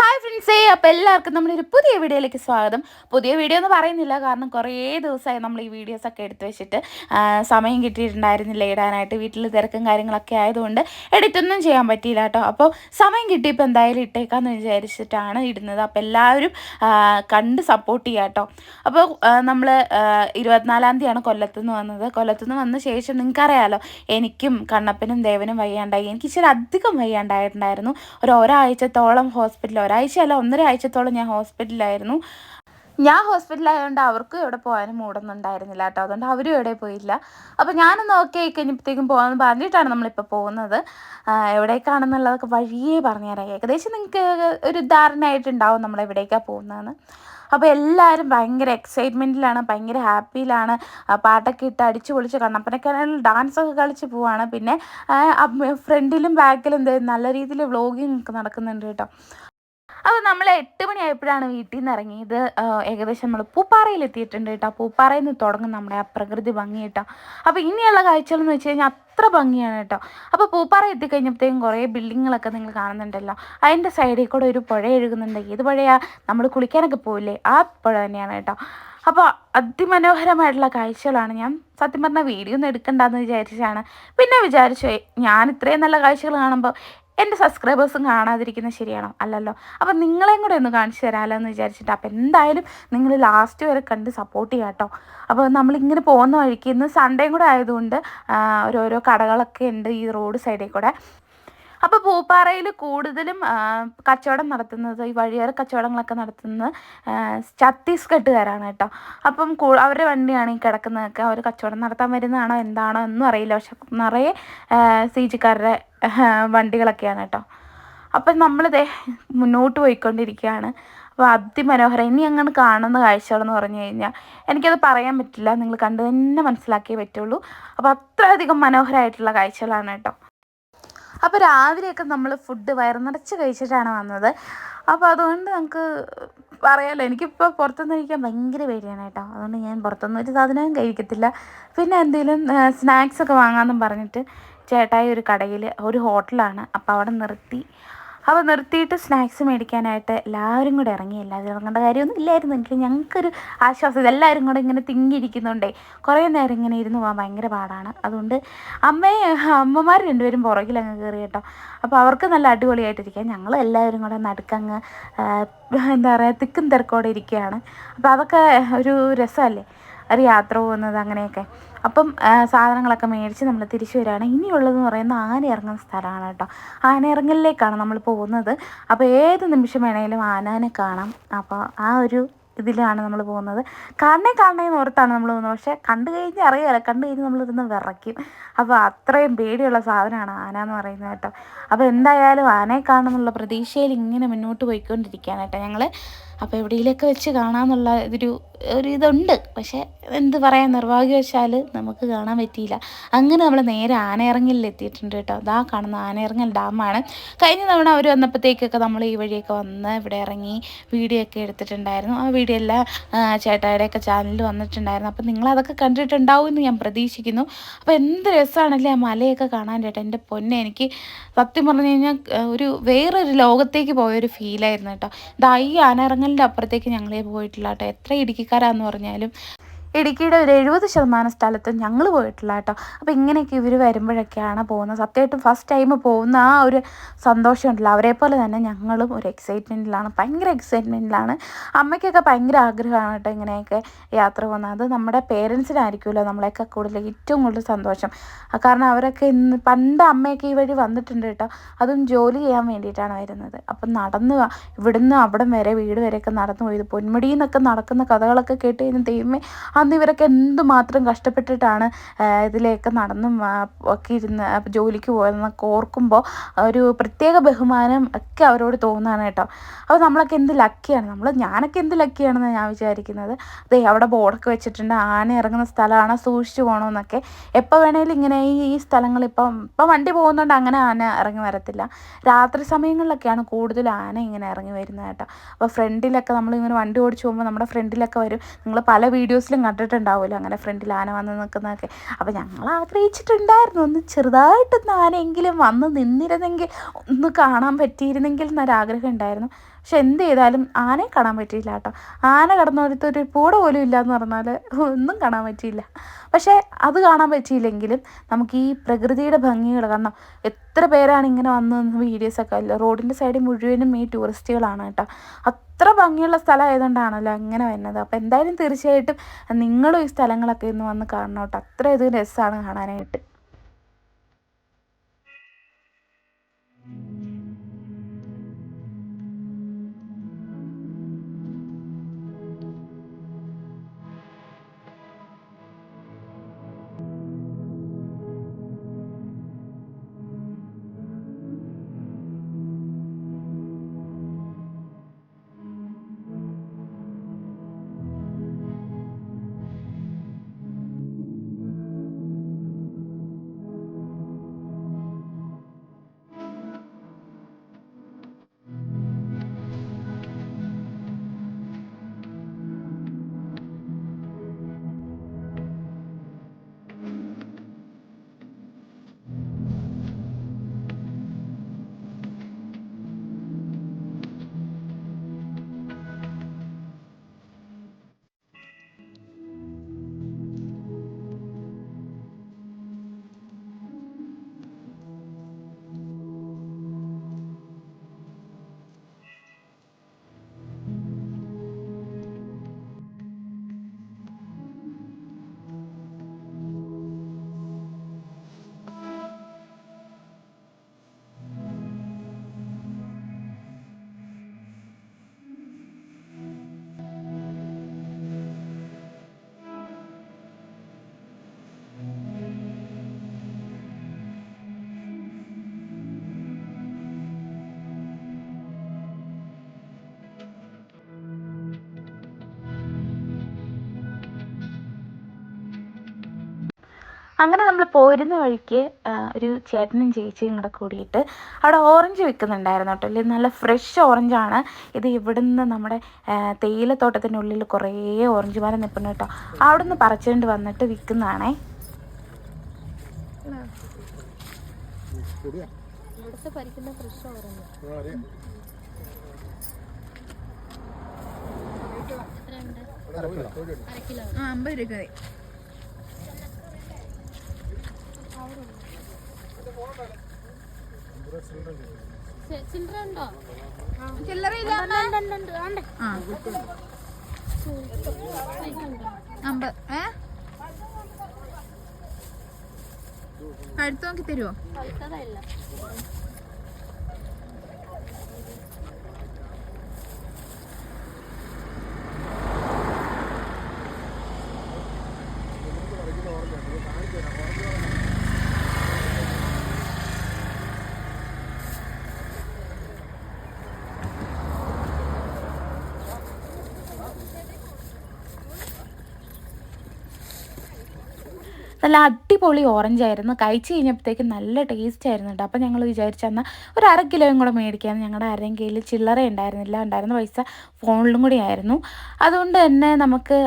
Hi ഫ്രണ്ട്സേ അപ്പോൾ എല്ലാവർക്കും നമ്മളൊരു പുതിയ വീഡിയോയിലേക്ക് സ്വാഗതം. പുതിയ വീഡിയോ എന്ന് പറയുന്നില്ല കാരണം കുറേ ദിവസമായി നമ്മൾ ഈ വീഡിയോസൊക്കെ എടുത്തു വെച്ചിട്ട് സമയം കിട്ടിയിട്ടുണ്ടായിരുന്നില്ല ഇടാനായിട്ട് വീട്ടിൽ തിരക്കും കാര്യങ്ങളൊക്കെ ആയതുകൊണ്ട് എഡിറ്റൊന്നും ചെയ്യാൻ പറ്റിയില്ല കേട്ടോ. അപ്പോൾ സമയം കിട്ടിയപ്പോൾ എന്തായാലും ഇട്ടേക്കാന്ന് വിചാരിച്ചിട്ടാണ് ഇടുന്നത്. അപ്പോൾ എല്ലാവരും കണ്ട് സപ്പോർട്ട് ചെയ്യുക കേട്ടോ. അപ്പോൾ നമ്മൾ ഇരുപത്തിനാലാം തീയതിയാണ് കൊല്ലത്തുനിന്ന് വന്നത്. കൊല്ലത്തുനിന്ന് വന്ന ശേഷം നിങ്ങൾക്കറിയാലോ എനിക്കും കണ്ണപ്പനും ദേവനും വയ്യാണ്ടായി. എനിക്ക് ഇച്ചിരി അധികം വയ്യാണ്ടായിട്ടുണ്ടായിരുന്നു. ഒരു ഒരാഴ്ചത്തോളം ഹോസ്പിറ്റലിൽ ഒരാഴ്ചയല്ല ഒന്നര ആഴ്ചത്തോളം ഞാൻ ഹോസ്പിറ്റലിലായിരുന്നു. ഞാൻ ഹോസ്പിറ്റലായതുകൊണ്ട് അവർക്കും ഇവിടെ പോകാനും മൂടൊന്നുണ്ടായിരുന്നില്ല കേട്ടോ. അതുകൊണ്ട് അവരും ഇവിടെ പോയില്ല. അപ്പോൾ ഞാനൊന്ന് ഓക്കെ ആയി കഴിഞ്ഞപ്പോഴത്തേക്കും പോകാമെന്ന് പറഞ്ഞിട്ടാണ് നമ്മളിപ്പോൾ പോകുന്നത്. എവിടേക്കാണെന്നുള്ളതൊക്കെ വഴിയേ പറഞ്ഞുതരാം. ഏകദേശം നിങ്ങൾക്ക് ഒരു ധാരണയായിട്ടുണ്ടാവും നമ്മൾ എവിടേക്കാണ് പോകുന്നതെന്ന്. അപ്പോൾ എല്ലാവരും ഭയങ്കര എക്സൈറ്റ്മെന്റിലാണ് ഭയങ്കര ഹാപ്പിയിലാണ് പാട്ടൊക്കെ ഇട്ട് അടിച്ചു പൊളിച്ച് കണ്ണപ്പനക്കാണെങ്കിൽ ഡാൻസൊക്കെ കളിച്ച് പോവാണ്. പിന്നെ ഫ്രണ്ടിലും ബാക്കിലും എന്ത് നല്ല രീതിയിൽ വ്ളോഗിങ് ഒക്കെ നടക്കുന്നുണ്ട് കേട്ടോ. അപ്പോൾ നമ്മൾ എട്ട് മണിയായപ്പോഴാണ് വീട്ടിൽ നിന്ന് ഇറങ്ങിയത് ഏകദേശം നമ്മൾ പൂപ്പാറയിൽ എത്തിയിട്ടുണ്ട് കേട്ടോ പൂപ്പാറയിൽ നിന്ന് തുടങ്ങും നമ്മുടെ ആ പ്രകൃതി ഭംഗി കേട്ടോ അപ്പോൾ ഇനിയുള്ള കാഴ്ചകൾ എന്ന് വെച്ച് കഴിഞ്ഞാൽ അത്ര ഭംഗിയാണ് കേട്ടോ അപ്പോൾ പൂപ്പാറ എത്തിക്കഴിഞ്ഞപ്പോഴത്തേക്കും കുറേ ബിൽഡിങ്ങുകളൊക്കെ നിങ്ങൾ കാണുന്നുണ്ടല്ലോ. അതിന്റെ സൈഡിൽ കൂടെ ഒരു പുഴ എഴുകുന്നുണ്ട് ഏത് പുഴയാ? നമ്മൾ കുളിക്കാനൊക്കെ പോവില്ലേ? ആ പുഴ തന്നെയാണ് കേട്ടോ അപ്പോൾ അതിമനോഹരമായിട്ടുള്ള കാഴ്ചകളാണ് ഞാൻ സത്യം പറഞ്ഞാൽ വീഡിയോ ഒന്നും എടുക്കണ്ടെന്ന് വിചാരിച്ചാണ് പിന്നെ വിചാരിച്ചു ഞാൻ ഇത്രയും നല്ല കാഴ്ചകൾ കാണുമ്പോൾ എന്റെ സബ്സ്ക്രൈബേഴ്സും കാണാതിരിക്കുന്നത് ശരിയാണോ? അല്ലല്ലോ. അപ്പം നിങ്ങളെയും കൂടെ ഒന്ന് കാണിച്ചു തരാമല്ലോ എന്ന് വിചാരിച്ചിട്ട് അപ്പം എന്തായാലും നിങ്ങൾ ലാസ്റ്റ് വരെ കണ്ട് സപ്പോർട്ട് ചെയ്യാം കേട്ടോ അപ്പോൾ നമ്മളിങ്ങനെ പോകുന്ന വഴിക്ക് ഇന്ന് സൺഡേയും കൂടെ ആയതുകൊണ്ട് ഓരോരോ കടകളൊക്കെ ഉണ്ട് ഈ റോഡ് സൈഡിൽ കൂടെ. അപ്പോൾ പൂപ്പാറയിൽ കൂടുതലും കച്ചവടം നടത്തുന്നത് ഈ വഴിയേറെ കച്ചവടങ്ങളൊക്കെ നടത്തുന്നത് ഛത്തീസ്ഗഡുകാരാണ് കേട്ടോ. അപ്പം അവരുടെ വണ്ടിയാണ് ഈ കിടക്കുന്നതൊക്കെ അവർ കച്ചവടം നടത്താൻ വരുന്നതാണോ എന്താണോ ഒന്നും അറിയില്ല. പക്ഷെ നിറയെ സി ജിക്കാരുടെ വണ്ടികളൊക്കെയാണ് കേട്ടോ. അപ്പം നമ്മളിതേ മുന്നോട്ട് പോയിക്കൊണ്ടിരിക്കുകയാണ്. അപ്പോൾ അതിമനോഹരം. ഇനി അങ്ങനെ കാണുന്ന കാഴ്ചകളെന്ന് പറഞ്ഞു കഴിഞ്ഞാൽ എനിക്കത് പറയാൻ പറ്റില്ല. നിങ്ങൾ കണ്ടു തന്നെ മനസ്സിലാക്കിയേ പറ്റുള്ളൂ. അപ്പോൾ അത്രയധികം മനോഹരമായിട്ടുള്ള കാഴ്ചകളാണ് കേട്ടോ. അപ്പോൾ രാവിലെയൊക്കെ നമ്മൾ ഫുഡ് വയറ് നിറച്ച് കഴിച്ചിട്ടാണ് വന്നത്. അപ്പോൾ അതുകൊണ്ട് നമുക്ക് പറയാമല്ലോ എനിക്കിപ്പോൾ പുറത്തുനിന്ന് കഴിക്കാൻ ഭയങ്കര പേടിയാണ് കേട്ടോ. അതുകൊണ്ട് ഞാൻ പുറത്തുനിന്ന് ഒരു സാധനവും കഴിക്കത്തില്ല. പിന്നെ എന്തെങ്കിലും സ്നാക്സൊക്കെ വാങ്ങാമെന്നും പറഞ്ഞിട്ട് ചേട്ടായി ഒരു കടയിൽ ഒരു ഹോട്ടലാണ് അപ്പോൾ അവിടെ നിർത്തി. അപ്പോൾ നിർത്തിയിട്ട് സ്നാക്സ് മേടിക്കാനായിട്ട് എല്ലാവരും കൂടെ ഇറങ്ങി. എല്ലാവരും ഇറങ്ങേണ്ട കാര്യമൊന്നും ഇല്ലായിരുന്നു. എനിക്ക് ഞങ്ങൾക്കൊരു ആശ്വാസം. എല്ലാവരും കൂടെ ഇങ്ങനെ തിങ്ങിയിരിക്കുന്നുണ്ടേ. കുറേ നേരം ഇങ്ങനെ ഇരുന്ന് പോകാൻ ഭയങ്കര പാടാണ്. അതുകൊണ്ട് അമ്മയെ അമ്മമാർ രണ്ടുപേരും പുറകിൽ അങ്ങ് കയറി കേട്ടോ. അപ്പോൾ അവർക്ക് നല്ല അടിപൊളിയായിട്ടിരിക്കാം ഞങ്ങൾ എല്ലാവരും കൂടെ നടുക്കങ്ങ് എന്താ പറയുക തിക്കും തിരക്കോടെ ഇരിക്കുകയാണ്. അപ്പോൾ അതൊക്കെ ഒരു രസമല്ലേ? ഒരു യാത്ര പോകുന്നത് അങ്ങനെയൊക്കെ. അപ്പം സാധനങ്ങളൊക്കെ മേടിച്ച് നമ്മൾ തിരിച്ചു വരികയാണ്. ഇനിയുള്ളതെന്ന് പറയുന്ന ആന ഇറങ്ങുന്ന സ്ഥലമാണ് കേട്ടോ. ആന ഇറങ്ങലിലേക്കാണ് നമ്മൾ പോകുന്നത്. അപ്പോൾ ഏത് നിമിഷം വേണേലും ആനാനെ കാണാം. അപ്പോൾ ആ ഒരു ഇതിലാണ് നമ്മൾ പോകുന്നത്. കാണണേ എന്ന് ഓർത്താണ് നമ്മൾ പോകുന്നത്. പക്ഷേ കണ്ടു കഴിഞ്ഞാൽ അറിയാമല്ലോ കണ്ടു കഴിഞ്ഞാൽ നമ്മളിരുന്ന് വിറയ്ക്കും. അപ്പോൾ അത്രയും പേടിയുള്ള സാധനമാണ് ആന എന്ന് പറയുന്നത് കേട്ടോ. അപ്പോൾ എന്തായാലും ആനയെ കാണുമെന്നുള്ള പ്രതീക്ഷയിൽ ഇങ്ങനെ മുന്നോട്ട് പോയിക്കൊണ്ടിരിക്കുകയാണ് കേട്ടോ ഞങ്ങൾ അപ്പോൾ എവിടെയെങ്കിലൊക്കെ വെച്ച് കാണാമെന്നുള്ള ഇതൊരു ഒരു ഇതുണ്ട് പക്ഷേ എന്ത് പറയാൻ നിർഭാഗ്യവശാൽ നമുക്ക് കാണാൻ പറ്റിയില്ല. അങ്ങനെ നമ്മൾ നേരെ ആനയിറങ്ങലിൽ എത്തിയിട്ടുണ്ട് കേട്ടോ. അതാ കാണുന്ന ആനയിറങ്ങൽ ഡാമാണ്. കഴിഞ്ഞ തവണ അവർ വന്നപ്പോഴത്തേക്കൊക്കെ നമ്മൾ ഈ വഴിയൊക്കെ വന്ന് ഇവിടെ ഇറങ്ങി വീഡിയോ ഒക്കെ എടുത്തിട്ടുണ്ടായിരുന്നു. ആ വീഡിയോ എല്ലാം ആ, ചേട്ടായിയുടെയൊക്കെ ചാനലിൽ വന്നിട്ടുണ്ടായിരുന്നു. അപ്പോൾ നിങ്ങളതൊക്കെ കണ്ടിട്ടുണ്ടാവും എന്ന് ഞാൻ പ്രതീക്ഷിക്കുന്നു. അപ്പോൾ എന്ത് രസമാണല്ലേ ആ മലയൊക്കെ കാണാൻ കേട്ടോ എന്റെ പൊന്നെ എനിക്ക് സത്യം പറഞ്ഞു കഴിഞ്ഞാൽ ഒരു വേറൊരു ലോകത്തേക്ക് പോയൊരു ഫീലായിരുന്നു കേട്ടോ. ഇതാ ഈ ആനയിറങ്ങലിന്റെ അപ്പുറത്തേക്ക് ഞങ്ങളെ പോയിട്ടില്ല കേട്ടോ എത്ര ഇടുക്കിക്കാരാന്ന് പറഞ്ഞാലും ഇടുക്കിയുടെ ഒരു എഴുപത് ശതമാനം സ്ഥലത്തും ഞങ്ങൾ പോയിട്ടില്ല കേട്ടോ. അപ്പോൾ ഇങ്ങനെയൊക്കെ ഇവർ വരുമ്പോഴൊക്കെയാണ് പോകുന്നത്. സത്യമായിട്ടും ഫസ്റ്റ് ടൈം പോകുന്ന ആ ഒരു സന്തോഷം ഉണ്ടല്ലോ അവരെ പോലെ തന്നെ ഞങ്ങളും ഒരു എക്സൈറ്റ്മെന്റിലാണ് ഭയങ്കര എക്സൈറ്റ്മെന്റിലാണ് അമ്മയ്ക്കൊക്കെ ഭയങ്കര ആഗ്രഹമാണ് കേട്ടോ ഇങ്ങനെയൊക്കെ യാത്ര പോകുന്നത്. അത് നമ്മുടെ പേരൻസിനായിരിക്കുമല്ലോ നമ്മളെയൊക്കെ കൂടുതൽ ഏറ്റവും കൂടുതൽ സന്തോഷം. കാരണം അവരൊക്കെ ഇന്ന് പണ്ട് അമ്മയൊക്കെ ഈ വഴി വന്നിട്ടുണ്ട് കേട്ടോ. അതും ജോലി ചെയ്യാൻ വേണ്ടിയിട്ടാണ് വരുന്നത്. അപ്പം നടന്നു. ഇവിടുന്ന് അവിടം വരെ വീട് വരെയൊക്കെ നടന്നു പോയത് പൊന്മുടിയിൽ നിന്നൊക്കെ നടക്കുന്ന കഥകളൊക്കെ കേട്ട് കഴിഞ്ഞാൽ ദൈവമേ അന്ന് ഇവരൊക്കെ എന്തുമാത്രം കഷ്ടപ്പെട്ടിട്ടാണ് ഇതിലേക്ക് നടന്നും ഒക്കെ ഇരുന്ന് ജോലിക്ക് പോയതെന്നൊക്കെ ഓർക്കുമ്പോൾ ഒരു പ്രത്യേക ബഹുമാനം ഒക്കെ അവരോട് തോന്നുകയാണ് കേട്ടോ. അപ്പോൾ നമ്മളൊക്കെ എന്ത് ലക്കിയാണ് നമ്മൾ ഞാനൊക്കെ എന്ത് ലക്കിയാണെന്ന് ഞാൻ വിചാരിക്കുന്നത്. അതെ അവിടെ ബോർഡൊക്കെ വെച്ചിട്ടുണ്ട്. ആന ഇറങ്ങുന്ന സ്ഥലമാണ് സൂക്ഷിച്ചു പോകണമെന്നൊക്കെ എപ്പോൾ വേണേലും ഇങ്ങനെ ഈ ഈ സ്ഥലങ്ങൾ ഇപ്പം ഇപ്പം വണ്ടി പോകുന്നതുകൊണ്ട് അങ്ങനെ ആന ഇറങ്ങി വരത്തില്ല. രാത്രി സമയങ്ങളിലൊക്കെയാണ് കൂടുതൽ ആന ഇങ്ങനെ ഇറങ്ങി വരുന്നത് കേട്ടോ. അപ്പോൾ ഫ്രണ്ടിലൊക്കെ നമ്മൾ നമ്മളിങ്ങനെ വണ്ടി ഓടിച്ചു പോകുമ്പോൾ നമ്മുടെ ഫ്രണ്ടിലൊക്കെ വരും. നിങ്ങൾ പല വീഡിയോസിലും നട്ടിട്ടുണ്ടാവുമല്ലോ അങ്ങനെ ഫ്രണ്ടിൽ ആന വന്ന് നിൽക്കുന്നതൊക്കെ അപ്പോൾ ഞങ്ങൾ ആഗ്രഹിച്ചിട്ടുണ്ടായിരുന്നു ഒന്ന് ചെറുതായിട്ടൊന്ന് ആനയെങ്കിലും വന്ന് നിന്നിരുന്നെങ്കിൽ ഒന്ന് കാണാൻ പറ്റിയിരുന്നെങ്കിൽ എന്നൊരാഗ്രഹം ഉണ്ടായിരുന്നു. പക്ഷെ എന്ത് ചെയ്താലും ആനയെ കാണാൻ പറ്റിയില്ല കേട്ടോ. ആന കടന്നൊരുത്തൊരു പൂട പോലും ഇല്ല എന്ന് പറഞ്ഞാൽ ഒന്നും കാണാൻ പറ്റിയില്ല. പക്ഷേ അത് കാണാൻ പറ്റിയില്ലെങ്കിലും നമുക്ക് ഈ പ്രകൃതിയുടെ ഭംഗികൾ കാരണം എത്ര പേരാണ് ഇങ്ങനെ വന്ന് വീഡിയോസൊക്കെ റോഡിന്റെ സൈഡിൽ മുഴുവനും ഈ ടൂറിസ്റ്റുകളാണ് കേട്ടോ. അത്ര ഭംഗിയുള്ള സ്ഥലം ആയതുകൊണ്ടാണല്ലോ അങ്ങനെ വരുന്നത്. അപ്പോൾ എന്തായാലും തീർച്ചയായിട്ടും നിങ്ങളും ഈ സ്ഥലങ്ങളൊക്കെ ഇന്ന് വന്ന് കാണണം കേട്ടോ. അത്ര ഇത് രസമാണ് കാണാനായിട്ട്. അങ്ങനെ നമ്മൾ പോരുന്ന വഴിക്ക് ഒരു ചേട്ടനും ചേച്ചിയും കൂടെ കൂടിയിട്ട് അവിടെ ഓറഞ്ച് വിൽക്കുന്നുണ്ടായിരുന്നു കേട്ടോ. അല്ലെങ്കിൽ നല്ല ഫ്രഷ് ഓറഞ്ചാണ് ഇത് ഇവിടുന്ന് നമ്മുടെ തേയിലത്തോട്ടത്തിനുള്ളിൽ കുറേ ഓറഞ്ച് മരം നിൽപ്പുണ്ട് കേട്ടോ. അവിടെ നിന്ന് പറിച്ചുകൊണ്ട് വന്നിട്ട് വിൽക്കുന്നതാണേ. ഇവിടുത്തെ അമ്പത് രൂപ ചില്ലറ ഉണ്ടോ ചില്ലറ? അമ്പത് ഏ? കഴുത്ത് നോക്കി തരുമോ നല്ല അടിപൊളി ഓറഞ്ച് ആയിരുന്നു. കഴിച്ച് കഴിഞ്ഞപ്പോഴത്തേക്ക് നല്ല ടേസ്റ്റ് ആയിരുന്നു കേട്ടോ അപ്പോൾ ഞങ്ങൾ വിചാരിച്ചു തന്നാൽ ഒരു അര കിലോയും കൂടെ മേടിക്കാമെന്ന് ഞങ്ങളുടെ ആരുടെയും കയ്യിൽ ചില്ലറ ഉണ്ടായിരുന്നില്ല. ഉണ്ടായിരുന്ന പൈസ ഫോണിലും കൂടി ആയിരുന്നു. അതുകൊണ്ട് തന്നെ നമുക്ക്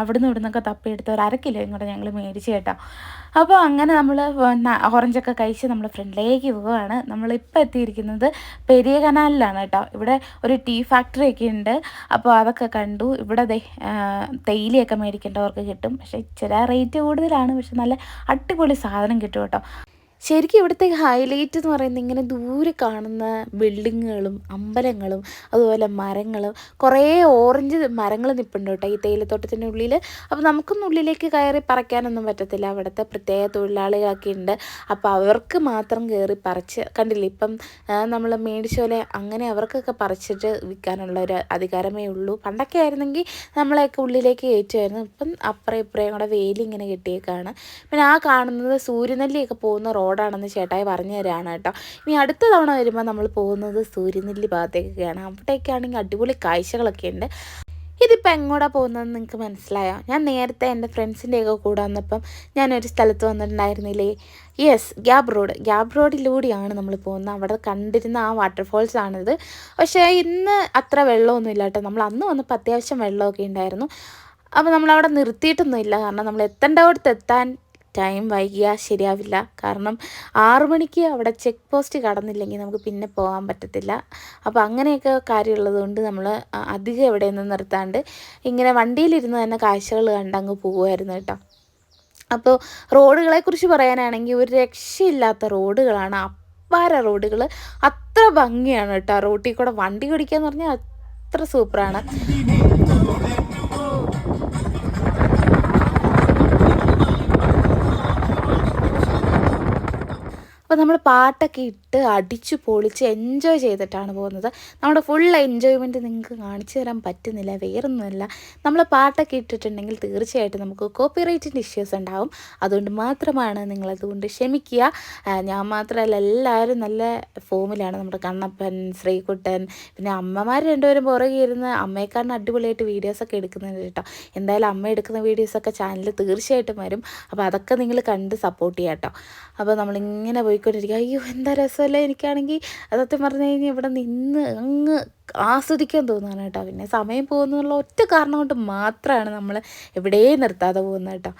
അവിടുന്ന് ഇവിടുന്നൊക്കെ തപ്പിയെടുത്ത് ഒരു അര കിലോയും കൂടെ ഞങ്ങൾ മേടിച്ച് കേട്ടോ. അപ്പോൾ അങ്ങനെ നമ്മൾ ഓറഞ്ചൊക്കെ കഴിച്ച് നമ്മൾ ഫ്രണ്ടിലേക്ക് പോവുകയാണ് നമ്മളിപ്പോൾ എത്തിയിരിക്കുന്നത് പെരിയ കനാലിലാണ് കേട്ടോ. ഇവിടെ ഒരു ടീ ഫാക്ടറി ഒക്കെ ഉണ്ട്. അപ്പോൾ അതൊക്കെ കണ്ടു. ഇവിടെ തേയിലയൊക്കെ മേടിക്കേണ്ടവർക്ക് കിട്ടും. പക്ഷേ ഇച്ചിരി റേറ്റ് കൂടുതലാണ്. പക്ഷെ നല്ല അടിപൊളി സാധനം കിട്ടും കേട്ടോ. ശരിക്കും ഇവിടുത്തെ ഹൈലൈറ്റ് എന്ന് പറയുന്നത് ഇങ്ങനെ ദൂരെ കാണുന്ന ബിൽഡിങ്ങുകളും അമ്പലങ്ങളും അതുപോലെ മരങ്ങളും കുറേ ഓറഞ്ച് മരങ്ങൾ നിൽപ്പുണ്ട് കേട്ടോ ഈ തേയിലത്തോട്ടത്തിന്റെ ഉള്ളിൽ അപ്പോൾ നമുക്കൊന്നും ഉള്ളിലേക്ക് കയറി പറിക്കാനൊന്നും പറ്റത്തില്ല. അവിടുത്തെ പ്രത്യേക തൊഴിലാളികളൊക്കെ ഉണ്ട്. അപ്പോൾ അവർക്ക് മാത്രം കയറി പറിച്ച് കണ്ടില്ലേ? ഇപ്പം നമ്മൾ മേടിച്ചോലെ അങ്ങനെ അവർക്കൊക്കെ പറിച്ചിട്ട് വിൽക്കാനുള്ള ഒരു അധികാരമേ ഉള്ളൂ. പണ്ടൊക്കെ ആയിരുന്നെങ്കിൽ നമ്മളെയൊക്കെ ഉള്ളിലേക്ക് കയറ്റുമായിരുന്നു. ഇപ്പം അപ്പുറം ഇപ്പുറയും കൂടെ വേലി ഇങ്ങനെ കെട്ടിയേക്കാണ്. പിന്നെ ആ കാണുന്നത് സൂര്യനെല്ലിയൊക്കെ പോകുന്ന റോഡാണെന്ന് ചേട്ടായി പറഞ്ഞു തരാണ് കേട്ടോ. ഇനി അടുത്ത തവണ വരുമ്പോൾ നമ്മൾ പോകുന്നത് സൂര്യനെല്ലി ഭാഗത്തേക്കൊക്കെയാണ്. അവിടേക്കാണെങ്കിൽ അടിപൊളി കാഴ്ചകളൊക്കെ ഉണ്ട്. ഇതിപ്പോൾ എങ്ങോട്ടാണ് പോകുന്നതെന്ന് നിങ്ങൾക്ക് മനസ്സിലായോ? ഞാൻ നേരത്തെ എന്റെ ഫ്രണ്ട്സിന്റെയൊക്കെ കൂടെ വന്നപ്പം ഞാനൊരു സ്ഥലത്ത് വന്നിട്ടുണ്ടായിരുന്നില്ലേ? യെസ് ഗ്യാബ് റോഡ് ഗ്യാബ് റോഡിലൂടെയാണ് നമ്മൾ പോകുന്നത്. അവിടെ കണ്ടിരുന്ന ആ വാട്ടർഫോൾസ് ആണിത്. പക്ഷേ ഇന്ന് അത്ര വെള്ളമൊന്നും ഇല്ല കേട്ടോ. നമ്മൾ അന്ന് വന്നപ്പോൾ അത്യാവശ്യം വെള്ളമൊക്കെ ഉണ്ടായിരുന്നു. അപ്പോൾ നമ്മളവിടെ നിർത്തിയിട്ടൊന്നുമില്ല. കാരണം നമ്മൾ എത്തേണ്ടവിടത്ത് എത്താൻ ടൈം വൈകിയ ശരിയാവില്ല. കാരണം ആറു മണിക്ക് അവിടെ ചെക്ക് പോസ്റ്റ് കടന്നില്ലെങ്കിൽ നമുക്ക് പിന്നെ പോകാൻ പറ്റത്തില്ല. അപ്പോൾ അങ്ങനെയൊക്കെ കാര്യമുള്ളത് കൊണ്ട് നമ്മൾ അധികം എവിടെയൊന്നും നിർത്താണ്ട് ഇങ്ങനെ വണ്ടിയിലിരുന്ന് തന്നെ കാഴ്ചകൾ കണ്ടങ്ങ് പോകുമായിരുന്നു കേട്ടോ. അപ്പോൾ റോഡുകളെക്കുറിച്ച് പറയാനാണെങ്കിൽ ഒരു രക്ഷയില്ലാത്ത റോഡുകളാണ്. അപ്പാര റോഡുകൾ അത്ര ഭംഗിയാണ് കേട്ടോ. റോട്ടിൽ കൂടെ വണ്ടി ഓടിക്കാന്ന് പറഞ്ഞാൽ അത്ര സൂപ്പറാണ്. അപ്പോൾ നമ്മൾ പാട്ടൊക്കെ ഇട്ട് അടിച്ചു പൊളിച്ച് എൻജോയ് ചെയ്തിട്ടാണ് പോകുന്നത്. നമ്മുടെ ഫുൾ എൻജോയ്മെന്റ് നിങ്ങൾക്ക് കാണിച്ചു തരാൻ പറ്റുന്നില്ല വേറൊന്നുമല്ല. നമ്മൾ പാട്ടൊക്കെ ഇട്ടിട്ടുണ്ടെങ്കിൽ തീർച്ചയായിട്ടും നമുക്ക് കോപ്പിറൈറ്റിന്റെ ഇഷ്യൂസ് ഉണ്ടാവും. അതുകൊണ്ട് മാത്രമാണ് നിങ്ങളതുകൊണ്ട് ക്ഷമിക്കുക. ഞാൻ മാത്രമല്ല എല്ലാവരും നല്ല ഫോമിലാണ് നമ്മുടെ കണ്ണപ്പൻ ശ്രീകുട്ടൻ പിന്നെ അമ്മമാർ രണ്ടുപേരും പുറകെ ഇരുന്ന് അമ്മയെക്കാരുടെ അടിപൊളിയായിട്ട് വീഡിയോസൊക്കെ എടുക്കുന്നുണ്ട് കേട്ടോ. എന്തായാലും അമ്മ എടുക്കുന്ന വീഡിയോസൊക്കെ ചാനലിൽ തീർച്ചയായിട്ടും വരും. അപ്പോൾ അതൊക്കെ നിങ്ങൾ കണ്ട് സപ്പോർട്ട് ചെയ്യാം കേട്ടോ. അപ്പോൾ നമ്മളിങ്ങനെ പോയിക്കൊണ്ടിരിക്കുക അയ്യോ എന്താ രസമല്ലേ എനിക്കാണെങ്കിൽ സത്യം പറഞ്ഞു കഴിഞ്ഞാൽ ഇവിടെ നിന്ന് അങ്ങ് ആസ്വദിക്കാൻ തോന്നുകയാണ് കേട്ടോ. പിന്നെ സമയം പോകുന്നുള്ള ഒറ്റ കാരണം കൊണ്ട് മാത്രമാണ് നമ്മൾ എവിടെയും നിർത്താതെ പോകുന്നത് കേട്ടോ.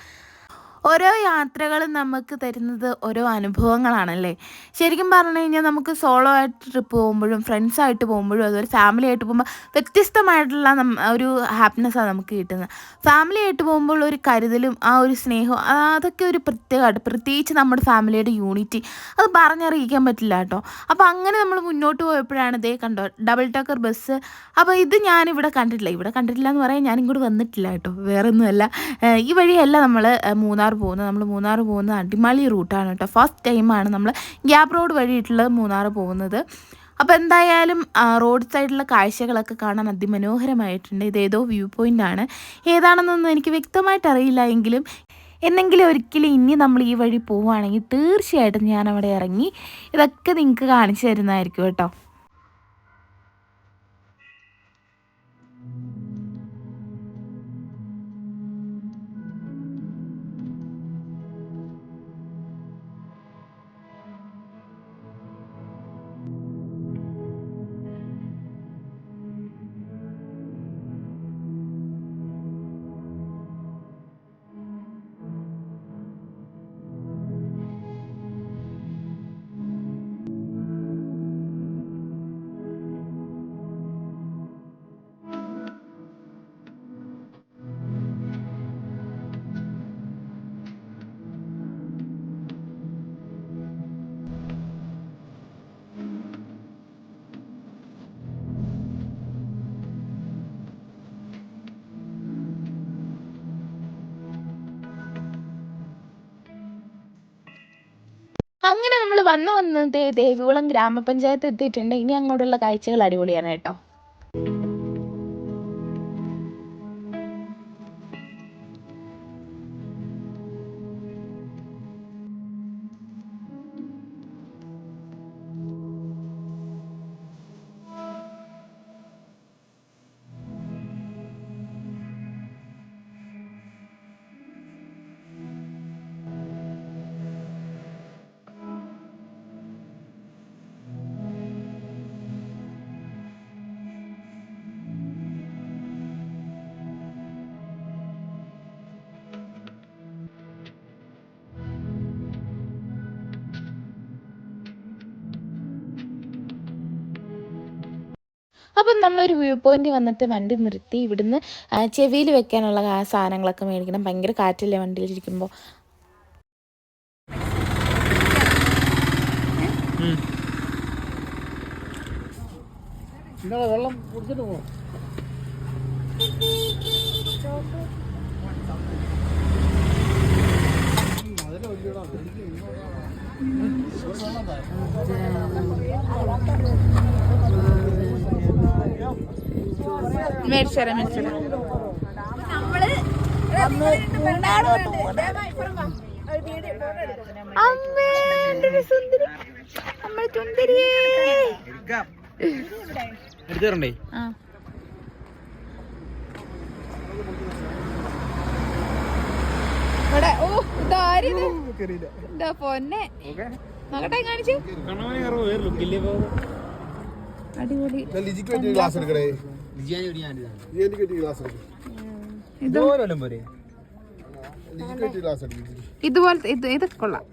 ഓരോ യാത്രകളും നമുക്ക് തരുന്നത് ഓരോ അനുഭവങ്ങളാണല്ലേ? ശരിക്കും പറഞ്ഞു കഴിഞ്ഞാൽ നമുക്ക് സോളോ ആയിട്ട് ട്രിപ്പ് പോകുമ്പോഴും ഫ്രണ്ട്സായിട്ട് പോകുമ്പോഴും അതുപോലെ ഫാമിലി ആയിട്ട് പോകുമ്പോൾ വ്യത്യസ്തമായിട്ടുള്ള ഒരു ഹാപ്പിനെസ്സാണ് നമുക്ക് കിട്ടുന്നത്. ഫാമിലി ആയിട്ട് പോകുമ്പോൾ ഒരു കരുതലും ആ ഒരു സ്നേഹവും അതൊക്കെ ഒരു പ്രത്യേകമായിട്ട് പ്രത്യേകിച്ച് നമ്മുടെ ഫാമിലിയുടെ യൂണിറ്റി അത് പറഞ്ഞറിയിക്കാൻ പറ്റില്ല കേട്ടോ. അപ്പോൾ അങ്ങനെ നമ്മൾ മുന്നോട്ട് പോയപ്പോഴാണ് ഇതേ കണ്ടോ ഡബിൾ ടക്കർ ബസ് അപ്പോൾ ഇത് ഞാനിവിടെ കണ്ടിട്ടില്ല. ഇവിടെ കണ്ടിട്ടില്ല എന്ന് പറയാൻ ഞാനിങ്ങോട്ട് വന്നിട്ടില്ല കേട്ടോ. വേറെ ഒന്നുമല്ല ഈ വഴിയല്ല നമ്മൾ മൂന്നാർ പോകുന്നത്. നമ്മൾ മൂന്നാർ പോകുന്നത് അടിമാലി റൂട്ടാണ് കേട്ടോ. ഫസ്റ്റ് ടൈമാണ് നമ്മൾ ഗ്യാപ് റോഡ് വഴിയിട്ടുള്ള മൂന്നാർ പോകുന്നത്. അപ്പോൾ എന്തായാലും റോഡ് സൈഡിലുള്ള കാഴ്ചകളൊക്കെ കാണാൻ അതിമനോഹരമായിട്ടുണ്ട്. ഇതേതോ വ്യൂ പോയിന്റ് ആണ്. ഏതാണെന്നൊന്നും എനിക്ക് വ്യക്തമായിട്ട് അറിയില്ല എങ്കിലും എന്നെങ്കിലും ഒരിക്കലും ഇനി നമ്മൾ ഈ വഴി പോവുകയാണെങ്കിൽ തീർച്ചയായിട്ടും ഞാൻ ഇറങ്ങി ഇതൊക്കെ നിങ്ങൾക്ക് കാണിച്ചു തരുന്നതായിരിക്കും കേട്ടോ. അങ്ങനെ നമ്മൾ വന്ന് വന്ന് ദേ ദേവികുളം ഗ്രാമപഞ്ചായത്ത് എത്തിയിട്ടുണ്ട്. ഇനി അങ്ങോട്ടുള്ള കാഴ്ചകൾ അടിപൊളിയാണ് കേട്ടോ. അപ്പം നമ്മളൊരു വ്യൂ പോയിന്റ് വന്നിട്ട് വണ്ടി നിർത്തി ഇവിടുന്ന് ചെവിയിൽ വെക്കാനുള്ള സാധനങ്ങളൊക്കെ മേടിക്കണം. ഭയങ്കര കാറ്റല്ലേ വണ്ടിയിലിരിക്കുമ്പോൾ വെള്ളം കുടിച്ചിട്ട് പോകും മേടിച്ചേരാം മേടിച്ചേരാം അമ്മേ സുന്ദരി. നമ്മളെ സുന്ദരിയേ. എടുത്തരണ്ടേ ആ. ഇവിടെ ഓ ഇതാരിത് ഇതാ? പൊന്നെ. നോക്കട്ടെ കാണിച്ചു. അടിപൊളി. ഗ്ലാസ് എടുക്കണേ ഇതുപോലത്തെ ഇത് ഇതൊക്കെ കൊള്ളാം.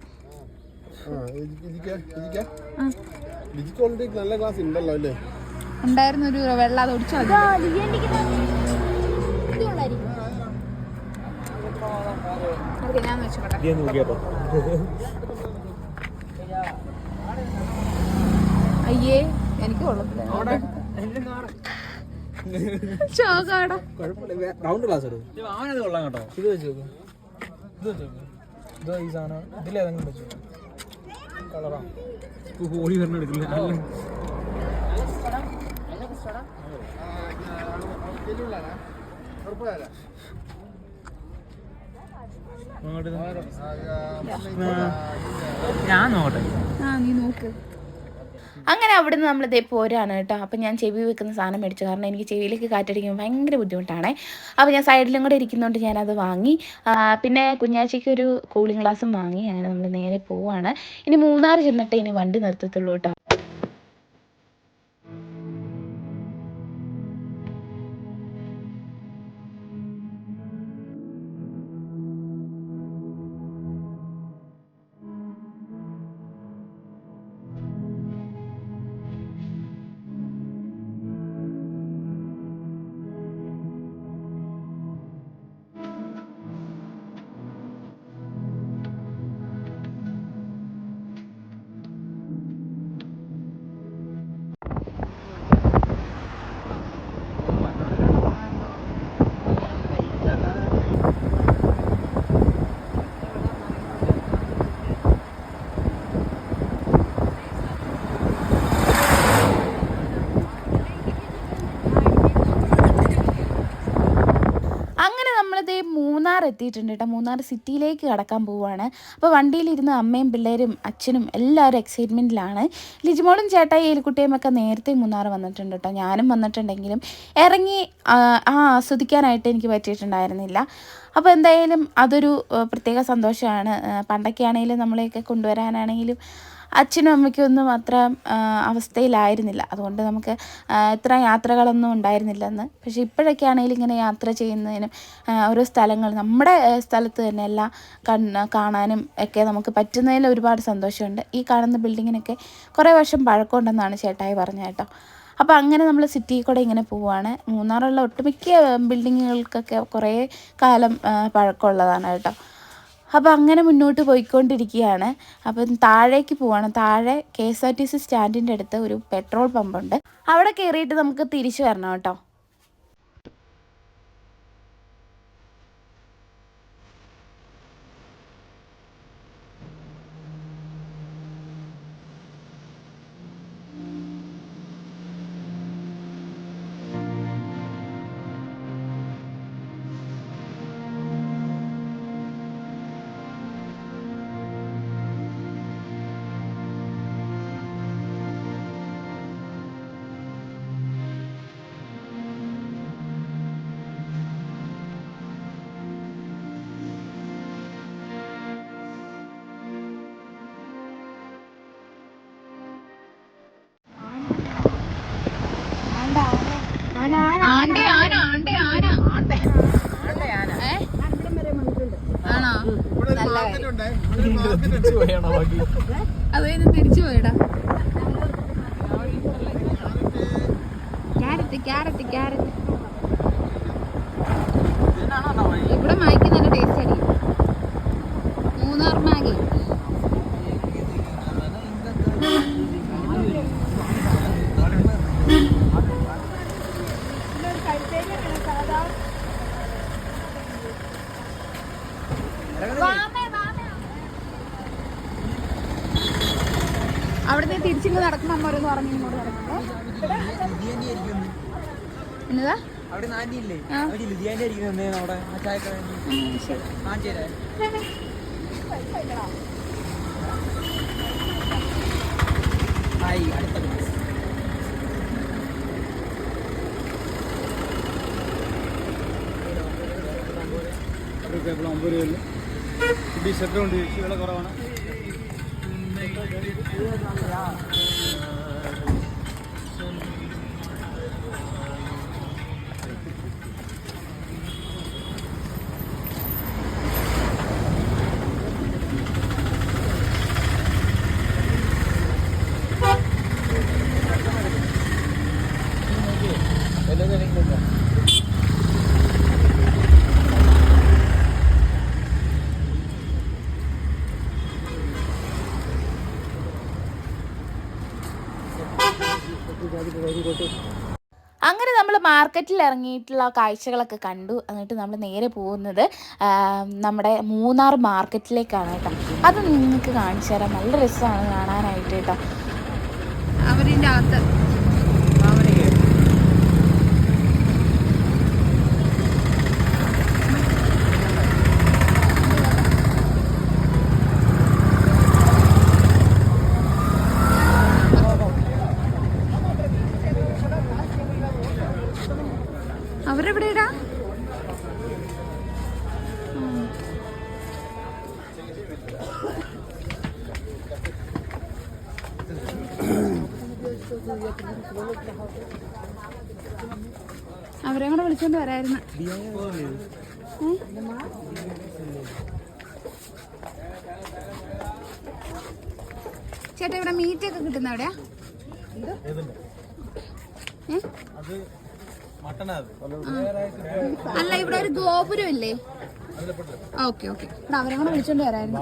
നല്ല ക്ലാസ് ഉണ്ടല്ലോ അല്ലേ? ഉണ്ടായിരുന്ന ഒരു വെള്ള അത് ഒടിച്ചു ഞാൻ അയ്യേ. എനിക്ക് കൊള്ളത്തില്ല. ചോക്കാടാ കുഴപ്പമില്ല. റൗണ്ട് ഗ്ലാസ് എടുക്കും. അവനത് കൊള്ളാം കേട്ടോ. ഇത് വെച്ച് ഇത് വെച്ച് നോക്കും. ഈ സാധനം. ഇതിലേതെങ്കിലും വെച്ചു കളറാ. ഹോളി വരണം എടുക്കില്ല. ഞാൻ നോക്കട്ടെ. ആ നീ നോക്ക്. അങ്ങനെ അവിടെ നിന്ന് നമ്മളിതേ പോരാണ് കേട്ടോ. അപ്പം ഞാൻ ചെവി വെക്കുന്ന സാധനം മേടിച്ചു. കാരണം എനിക്ക് ചെവിയിലേക്ക് കാറ്റടിക്കുമ്പോൾ ഭയങ്കര ബുദ്ധിമുട്ടാണ്. അപ്പോൾ ഞാൻ സൈഡിലും കൂടെ ഇരിക്കുന്നതുകൊണ്ട് ഞാനത് വാങ്ങി. പിന്നെ കുഞ്ഞാഴ്ചയ്ക്ക് ഒരു കൂളിംഗ് ഗ്ലാസും വാങ്ങി. അങ്ങനെ നമ്മൾ നേരെ പോവാണ്. ഇനി മൂന്നാർ ചെന്നിട്ട് ഇനി വണ്ടി നിർത്തത്തുള്ളൂ കേട്ടോ. മൂന്നാർ എത്തിയിട്ടുണ്ട് കേട്ടോ. മൂന്നാർ സിറ്റിയിലേക്ക് കടക്കാൻ പോവുകയാണ്. അപ്പോൾ വണ്ടിയിലിരുന്ന് അമ്മയും പിള്ളേരും അച്ഛനും എല്ലാവരും എക്സൈറ്റ്മെന്റിലാണ് ലിജിമോളും ചേട്ടായി ഏലിക്കുട്ടിയും ഒക്കെ നേരത്തെ മൂന്നാർ വന്നിട്ടുണ്ട് കേട്ടോ. ഞാനും വന്നിട്ടുണ്ടെങ്കിലും ഇറങ്ങി ആ ആസ്വദിക്കാനായിട്ട് എനിക്ക് പറ്റിയിട്ടുണ്ടായിരുന്നില്ല. അപ്പോൾ എന്തായാലും അതൊരു പ്രത്യേക സന്തോഷമാണ്. പണ്ടൊക്കെ ആണെങ്കിലും നമ്മളെയൊക്കെ കൊണ്ടുവരാനാണെങ്കിലും അച്ഛനും അമ്മയ്ക്കും ഒന്നും അത്ര അവസ്ഥയിലായിരുന്നില്ല. അതുകൊണ്ട് നമുക്ക് ഇത്ര യാത്രകളൊന്നും ഉണ്ടായിരുന്നില്ലെന്ന്. പക്ഷെ ഇപ്പോഴൊക്കെ ആണെങ്കിലും ഇങ്ങനെ യാത്ര ചെയ്യുന്നതിനും ഓരോ സ്ഥലങ്ങൾ നമ്മുടെ സ്ഥലത്ത് തന്നെ എല്ലാം കാണാനും ഒക്കെ നമുക്ക് പറ്റുന്നതിൽ ഒരുപാട് സന്തോഷമുണ്ട്. ഈ കാണുന്ന ബിൽഡിങ്ങിനൊക്കെ കുറേ വർഷം പഴക്കമുണ്ടെന്നാണ് ചേട്ടായി പറഞ്ഞത് കേട്ടോ. അപ്പോൾ അങ്ങനെ നമ്മൾ സിറ്റിയിൽ കൂടെ ഇങ്ങനെ പോവുകയാണ് മൂന്നാറുള്ള ഒട്ടുമിക്ക ബിൽഡിങ്ങുകൾക്കൊക്കെ കുറേ കാലം പഴക്കമുള്ളതാണ് കേട്ടോ. അപ്പോൾ അങ്ങനെ മുന്നോട്ട് പോയിക്കൊണ്ടിരിക്കുകയാണ്. അപ്പം താഴേക്ക് പോവാണ്. താഴെ K S R T C സ്റ്റാൻഡിന്റെ അടുത്ത് ഒരു പെട്രോൾ പമ്പുണ്ട്. അവിടെ കയറിയിട്ട് നമുക്ക് തിരിച്ചു വരണം കേട്ടോ. ആണോ? അത് കഴിഞ്ഞ് തിരിച്ചു പോയടാ. Carrot carrot carrot. ഇവിടെ മാഗി നല്ല ടേസ്റ്റ് ആയിരിക്കും മൂന്നാർ മാഗി അവിടുന്ന് തിരിച്ചിങ്ങ് നടക്കണം അമ്മ ഓരോന്ന് പറഞ്ഞു ഇങ്ങോട്ട് നടക്കുമ്പോ. എന്നതാ. അമ്പത് രൂപ ഷർട്ട് ഉണ്ട് വില കുറവാണ്. 非常？മാർക്കറ്റിൽ ഇറങ്ങിയിട്ടുള്ള കാഴ്ചകളൊക്കെ കണ്ടു. എന്നിട്ട് നമ്മൾ നേരെ പോകുന്നത് നമ്മുടെ മൂന്നാർ മാർക്കറ്റിലേക്കാണ് കേട്ടോ. അത് നിങ്ങൾക്ക് കാണിച്ചു തരാം. നല്ല രസമാണ് കാണാനായിട്ട് കേട്ടോ. അവരിന്റെ അകത്ത് അവരെവിടെയാ അവരെ കൂടെ വിളിച്ചോണ്ട് വരായിരുന്നു? ചേട്ടാ ഇവിടെ മീറ്റ് ഒക്കെ കിട്ടുന്ന എവിടെയാ അല്ല ഇവിടെ ഒരു ഗോപുരം ഇല്ലേ? Okay okay. അവരെ കൂടെ വിളിച്ചോണ്ട് വരായിരുന്നു.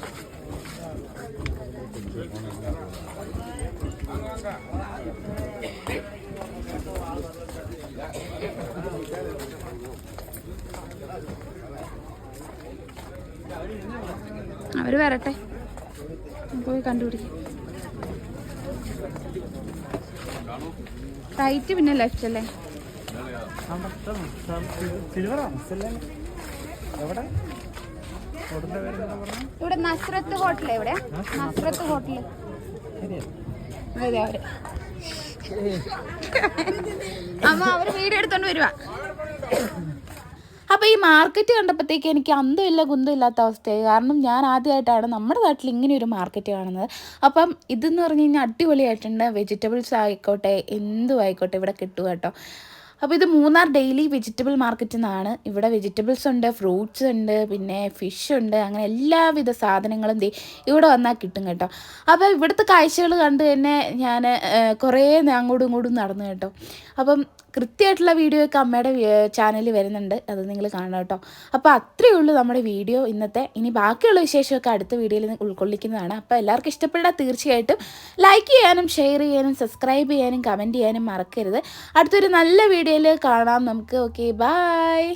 വരട്ടെ? പോയി കണ്ടുപിടിക്കും. റൈറ്റ് പിന്നെ ലെഫ്റ്റ് അല്ലേ? ഇവിടെ നസ്രത്ത് ഹോട്ടൽ എവിടെ നസ്രത്ത് ഹോട്ടൽ അമ്മ അവർ വീട് എടുത്തോണ്ട് വരുവാ. അപ്പോൾ ഈ മാർക്കറ്റ് കണ്ടപ്പോഴത്തേക്ക് എനിക്ക് അന്തമില്ല കുന്തമില്ലാത്ത അവസ്ഥയായി. കാരണം ഞാൻ ആദ്യമായിട്ടാണ് നമ്മുടെ നാട്ടിൽ ഇങ്ങനെ ഒരു മാർക്കറ്റ് കാണുന്നത്. അപ്പം ഇതെന്ന് പറഞ്ഞു കഴിഞ്ഞാൽ അടിപൊളിയായിട്ടുണ്ട്. വെജിറ്റബിൾസ് ആയിക്കോട്ടെ എന്തും ആയിക്കോട്ടെ ഇവിടെ കിട്ടുക കേട്ടോ. അപ്പോൾ ഇത് മൂന്നാർ ഡെയിലി വെജിറ്റബിൾ മാർക്കറ്റ് എന്നാണ് ഇവിടെ വെജിറ്റബിൾസ് ഉണ്ട് ഫ്രൂട്ട്സ് ഉണ്ട് പിന്നെ ഫിഷ് ഉണ്ട് അങ്ങനെ എല്ലാവിധ സാധനങ്ങളും ദേ ഇവിടെ വന്നാൽ കിട്ടും കേട്ടോ. അപ്പോൾ ഇവിടുത്തെ കാഴ്ചകൾ കണ്ട് തന്നെ ഞാൻ കുറേ അങ്ങോട്ടും ഇങ്ങോട്ടും നടന്നു കേട്ടോ. അപ്പം കൃത്യമായിട്ടുള്ള വീഡിയോ ഒക്കെ അമ്മയുടെ ചാനലിൽ വരുന്നുണ്ട്. അത് നിങ്ങൾ കാണണം കേട്ടോ. അപ്പോൾ അത്രയേ ഉള്ളൂ നമ്മുടെ വീഡിയോ ഇന്നത്തെ. ഇനി ബാക്കിയുള്ള വിശേഷമൊക്കെ അടുത്ത വീഡിയോയിൽ ഉൾക്കൊള്ളിക്കുന്നതാണ്. അപ്പോൾ എല്ലാവർക്കും ഇഷ്ടപ്പെട്ടാൽ തീർച്ചയായിട്ടും ലൈക്ക് ചെയ്യാനും ഷെയർ ചെയ്യാനും സബ്സ്ക്രൈബ് ചെയ്യാനും കമന്റ് ചെയ്യാനും മറക്കരുത്. അടുത്തൊരു നല്ല വീഡിയോയിൽ കാണാം നമുക്ക്. Okay bye